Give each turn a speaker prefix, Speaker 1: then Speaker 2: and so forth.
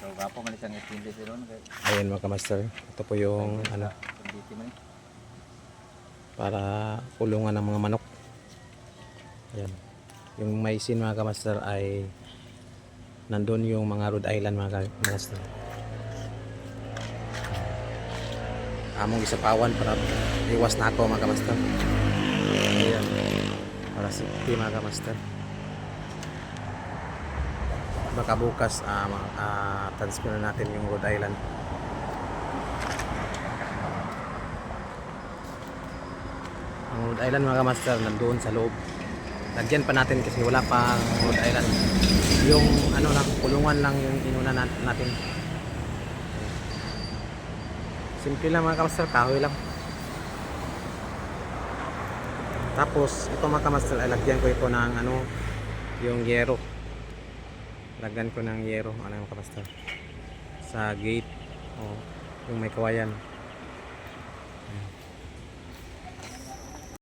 Speaker 1: So, gapo man isang itindi si Ron.
Speaker 2: Ayan mga kamaster. Ito po yung ano, para kulungan ng mga manok. Ayan. Yung maisin mga kamaster ay nandun yung mga Rhode Island mga ka- kamaster. Among isapawan para iwas na ako mga kamaster. Ayan. Para safety mga kamaster. Baka bukas ah, ma- ah, transfer na natin yung Rhode Island. Ang Rhode Island mga master nandoon sa loob. Lagyan pa natin kasi wala pa ang Rhode Island. Yung ano lang, kulungan lang yung inuna nat- natin. Simple lang mga kamaster, kahoy lang. Tapos, ito mga kamaster, lagyan ko ito ng ano, yung yero lagyan ko ng yero. Ano yung kapastor sa gate. O yung may kawayan. Ayan.